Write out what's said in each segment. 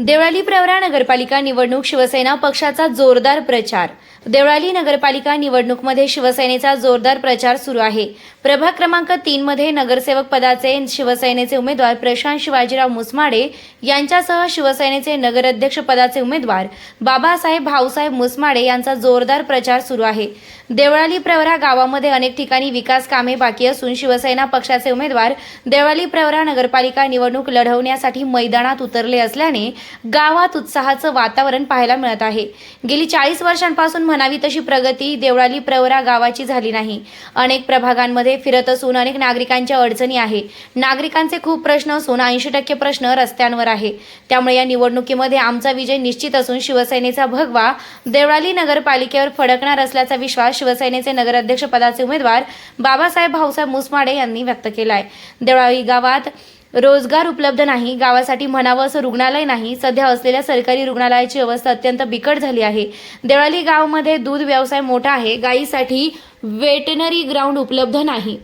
देवळाली प्रवरा नगरपालिका निवडणूक शिवसेना पक्षाचा जोरदार प्रचार. देवळाली नगरपालिका निवडणूकमध्ये शिवसेनेचा जोरदार प्रचार सुरू आहे. प्रभाग क्रमांक तीन मध्ये नगरसेवक पदाचे शिवसेनेचे उमेदवार प्रशांत शिवाजीराव मुसमाडे यांच्यासह शिवसेनेचे नगराध्यक्ष पदाचे उमेदवार बाबासाहेब भाऊसाहेब मुसमाडे यांचा जोरदार प्रचार सुरू आहे. देवळाली प्रवरा गावामध्ये अनेक ठिकाणी विकास कामे बाकी असून शिवसेना पक्षाचे उमेदवार देवळाली प्रवरा नगरपालिका निवडणूक लढवण्यासाठी मैदानात उतरले असल्याने गावात उत्साहाचं वातावरण पाहायला मिळत आहे. गेली चाळीस वर्षांपासून म्हणावी तशी प्रगती देवळाली प्रवरा गावाची झाली नाही. अनेक प्रभागांमध्ये फिरत असून अनेक नागरिकांच्या अडचणी आहे. नागरिकांचे खूप प्रश्न असून ऐंशी टक्के प्रश्न रस्त्यांवर आहे. त्यामुळे या निवडणुकीमध्ये आमचा विजय निश्चित असून शिवसेनेचा भगवा देवळाली नगरपालिकेवर फडकणार असल्याचा विश्वास शिवसेनेचे नगराध्यक्ष पदाचे उमेदवार बाबासाहेब भाऊसाहेब मुसमाडे यांनी व्यक्त केला आहे देवळाली गावात रोजगार उपलब्ध नाही गावासाठी म्हणावं असं रुग्णालय नाही सध्या असलेल्या सरकारी रुग्णालयाची अवस्था अत्यंत बिकट झाली आहे. देवळाली गावामध्ये दूध व्यवसाय मोठा आहे गायीसाठी वेटनरी ग्राउंड उपलब्ध नाही.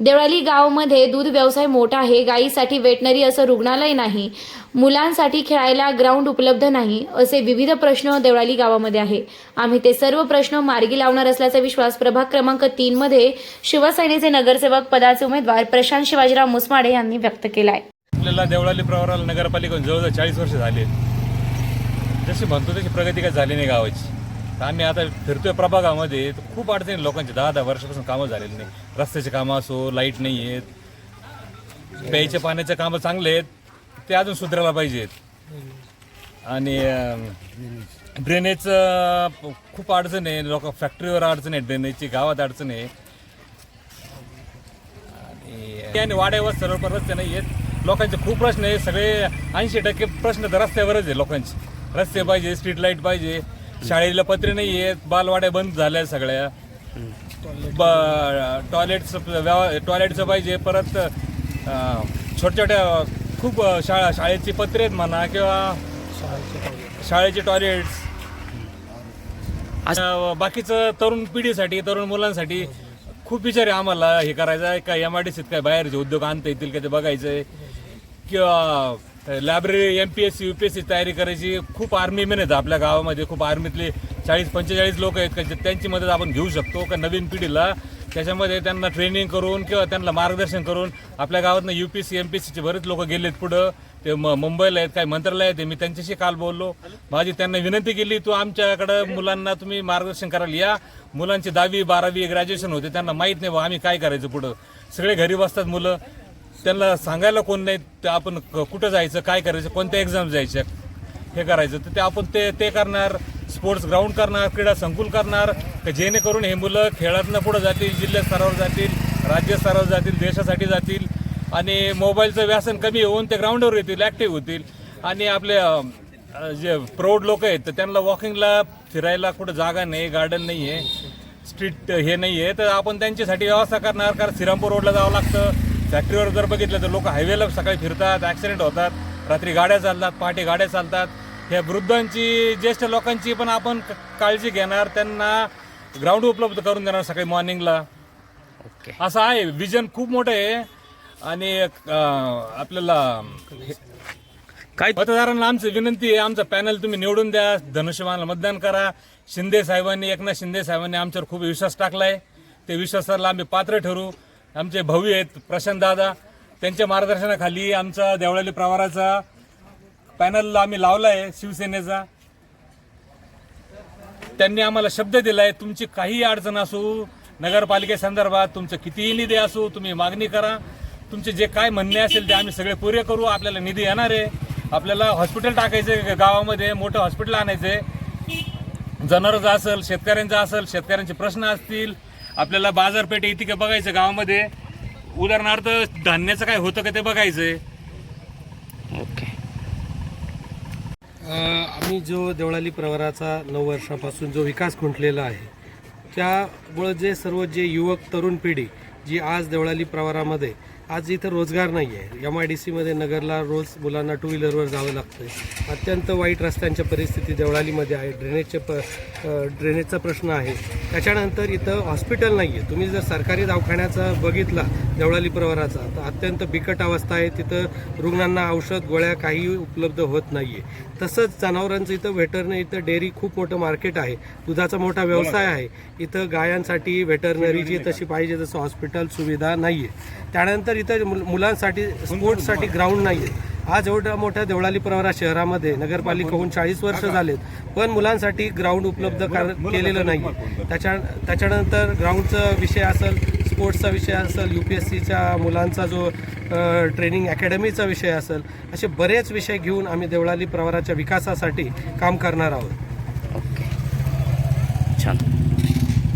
देवळाली गावामध्ये दूध व्यवसाय मोठा आहे. गायीसाठी वेटनरी असं रुग्णालय नाही. मुलांसाठी खेळायला ग्राउंड उपलब्ध नाही असे विविध प्रश्न देवळाली गावामध्ये आहे. आम्ही ते सर्व प्रश्न मार्गी लावणार असल्याचा विश्वास प्रभाग क्रमांक तीन मध्ये शिवसेनेचे नगरसेवक पदाचे उमेदवार प्रशांत शिवाजीराव मुसमाडे यांनी व्यक्त केला आहे आपल्याला देवळाली प्रवराला नगरपालिका जवळजवळ चाळीस वर्ष झाली. जशी म्हणतो तशी प्रगती काय झाली नाही गावाची. तर आम्ही आता फिरतोय प्रभागामध्ये तर खूप अडचणी आहेत लोकांची दहा दहा वर्षापासून कामं झालेली नाही. रस्त्याचे कामं असो लाइट नाही आहेत. प्यायच्या पाण्याचे कामं चांगले आहेत. ते अजून सुधारायला पाहिजेत. आणि ड्रेनेजचं खूप अडचण आहे. लोक फॅक्टरीवर अडचण आहे. ड्रेनेजची गावात अडचण आहे. आणि वाड्यावर वाड्या वस्त्यावर रस्ते नाही आहेत. लोकांचे खूप प्रश्न आहे सगळे ऐंशी टक्के प्रश्न तर रस्त्यावरच आहे लोकांचे. रस्ते पाहिजे स्ट्रीट लाइट पाहिजे. शाळेला पत्रे नाही आहेत बालवाड्या बंद झाल्या सगळ्या. ब टॉयलेटचं व्यव टॉयलेटचं पाहिजे परत छोट्या छोट्या खूप शाळा शाळेची पत्रे आहेत म्हणा किंवा शाळेचे टॉयलेट्स. बाकीचं तरुण पिढीसाठी तरुण मुलांसाठी खूप विचार आहे आम्हाला हे करायचं आहे. का एम आय डी सीत काय बाहेरचे उद्योग आणता येतील का ते बघायचं आहे किंवा library M P S C U P S C तयारी करायची. खूप आर्मी मेन आहेत आपल्या गावामध्ये. खूप आर्मीतले चाळीस पंचेचाळीस लोक आहेत. का त्यांची मदत आपण घेऊ शकतो का नवीन पिढीला. त्याच्यामध्ये त्यांना ट्रेनिंग करून किंवा त्यांना मार्गदर्शन करून आपल्या गावातनं U P S C M P बरेच लोक गेलेत पुढं. ते म मुंबईला आहेत काही मंत्रालय आहेत. मी त्यांच्याशी काल बोललो. माझी त्यांना विनंती केली तू आमच्याकडं मुलांना तुम्ही मार्गदर्शन करायला या मुलांची दहावी बारावी ग्रॅज्युएशन होते. त्यांना माहीत नाही बा आम्ही काय करायचं पुढं. सगळे घरी बसतात मुलं. त्यांना सांगायला कोण नाही ते आपण क- कुठं जायचं काय करायचं कोणत्या एक्झाम जायच्या हे करायचं. तर ते आपण ते ते करणार स्पोर्ट्स ग्राउंड करणार क्रीडा संकुल करणार जेणेकरून हे मुलं खेळातनं पुढं जातील जिल्हा स्तरावर जातील राज्य स्तरावर जातील देशासाठी जातील आणि मोबाईलचं व्यासन कमी होऊन ते ग्राउंडवर येतील ॲक्टिव्ह होतील. आणि आपले जे प्रौढ लोक आहेत तर त्यांना वॉकिंगला फिरायला कुठं जागा नाही गार्डन नाही आहे स्ट्रीट हे नाही आहे. तर आपण त्यांच्यासाठी व्यवस्था करणार कारण श्रीरामपूर रोडला जावं लागतं. फॅक्टरीवर जर बघितलं तर लोक हायवेला सकाळी फिरतात ॲक्सिडेंट होतात रात्री गाड्या चालतात पहाटे गाड्या चालतात. ह्या वृद्धांची ज्येष्ठ लोकांची पण आपण काळजी घेणार त्यांना ग्राउंड उपलब्ध करून देणार सकाळी मॉर्निंगला ओके असं आहे. विजन खूप मोठं आहे. आणि आपल्याला हे- काय मतदारांना आमची विनंती आहे. आमचा पॅनल तुम्ही निवडून द्या. धनुष्यबाणाला मतदान करा. शिंदे साहेबांनी एकनाथ शिंदे साहेबांनी आमच्यावर खूप विश्वास टाकलाय. ते विश्वासाला आम्ही पात्र ठरू. आमचे भव्य आहेत. प्रशांत दादा त्यांच्या मार्गदर्शनाखाली आमचा देवळाली प्रवाराचा पॅनल आम्ही लावला आहे शिवसेनेचा. त्यांनी आम्हाला शब्द दिलाय तुमची काही अडचण असू नगरपालिकेसंदर्भात तुमचं कितीही निधी असू तुम्ही मागणी करा. तुमचे जे काय म्हणणे असेल ते आम्ही सगळे पुरे करू. आपल्याला निधी येणार आहे. आपल्याला हॉस्पिटल टाकायचं गावामध्ये? मोठं हॉस्पिटल आणायचं जनावरचं असेल शेतकऱ्यांचं असेल शेतकऱ्यांचे प्रश्न असतील आपल्याला बाजारपेठ येते का बघायचं गावामध्ये? उदाहरणार्थ धान्याचं काय होतं का ते बघायचंय. ओके. अ, आम्ही जो देवळाली प्रवराचा नऊ वर्षापासून जो विकास खुंटलेला आहे त्यामुळं जे सर्व जे युवक तरुण पिढी जी आज देवळाली प्रवारामध्ये आज इथं रोजगार नाही आहे एम आय डी सीमध्ये नगरला रोज मुलांना टू व्हीलरवर जावं लागतं आहे अत्यंत वाईट रस्त्यांच्या परिस्थिती देवळालीमध्ये आहे. ड्रेनेजचे प ड्रेनेजचा प्रश्न आहे. त्याच्यानंतर इथं हॉस्पिटल नाही आहे तुम्ही जर सरकारी दवाखान्याचा बघितला देवळाली प्रवाराचा तर अत्यंत बिकट अवस्था आहे. तिथं रुग्णांना औषध गोळ्या काही उपलब्ध होत नाही आहे तसंच जनावरांचं इथं व्हेटरनरी इथं डेअरी खूप मोठं मार्केट आहे. दुधाचा मोठा व्यवसाय आहे. इथं गायांसाठी व्हेटरनरीची तशी पाहिजे तसं हॉस्पिटल सुविधा नाही आहे त्यानंतर इथं मुल- मुलांसाठी स्पोर्ट्ससाठी ग्राउंड नाही आहे आज एवढ्या मोठ्या देवळाली प्रवरा शहरामध्ये नगरपालिका होऊन चाळीस वर्ष झालेत. पण मुलांसाठी ग्राउंड उपलब्ध कर- केलेलं नाही त्याच्या त्याच्यानंतर ग्राउंडचा विषय असेल स्पोर्ट्सचा विषय असेल यू पी एस सीच्या मुलांचा जो ट्रेनिंग अकॅडमीचा विषय असेल असे बरेच विषय घेऊन आम्ही देवळाली प्रवराच्या विकासासाठी काम करणार आहोत.